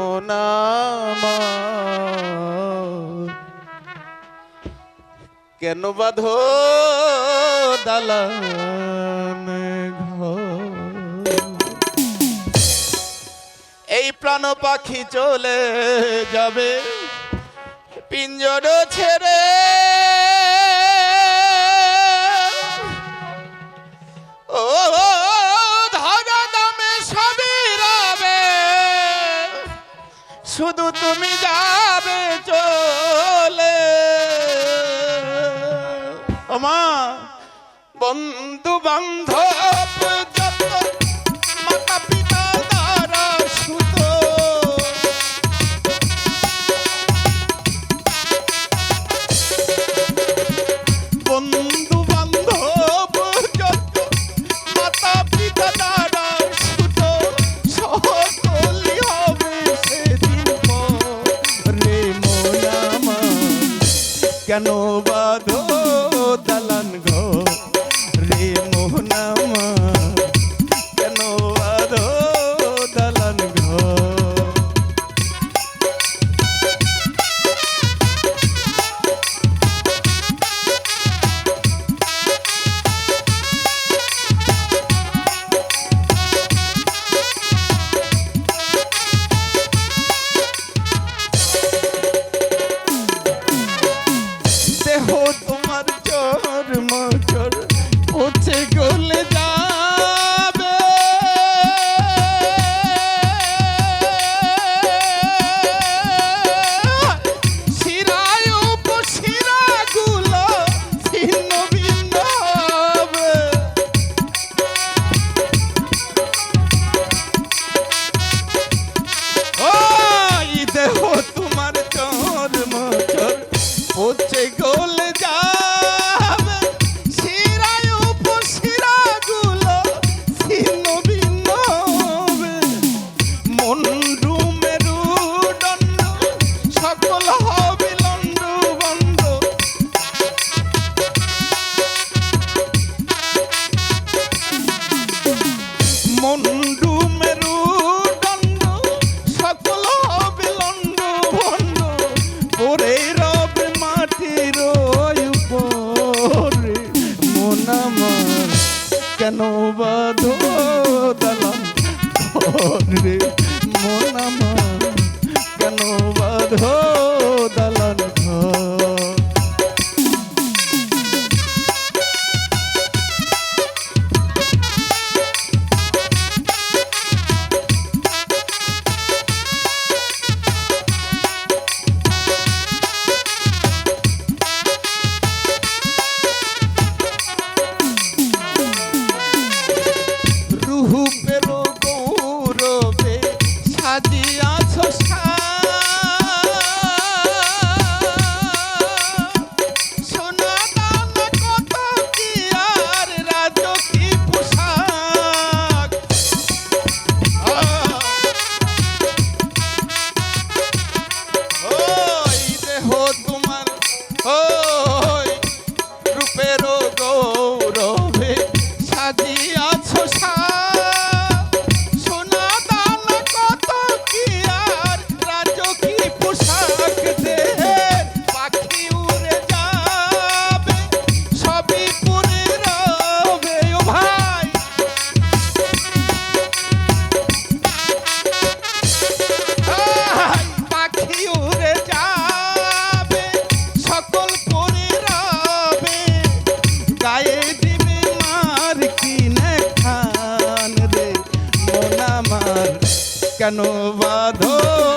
মন কেন বাঁধো দাল এই প্রাণ পাখি চলে যাবে পিঞ্জর ছেড়ে শুধু তুমি যাবে চলে। আমা বন্ধু বান্ধব যত কেন বা গোল জাম। শিরায় উপশিরা গুলো ছিন্ন ভিন্ন। মন আমার কেন বাধো দালাম রে মন আমার কেন বাধো কেন বাধো?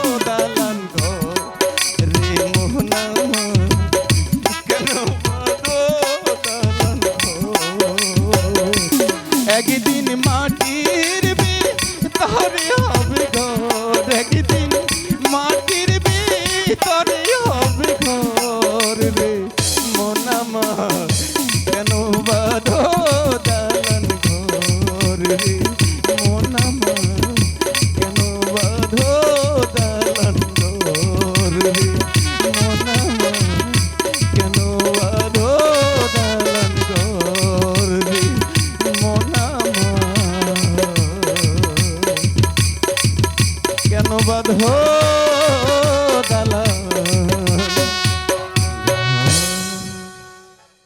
But the hood.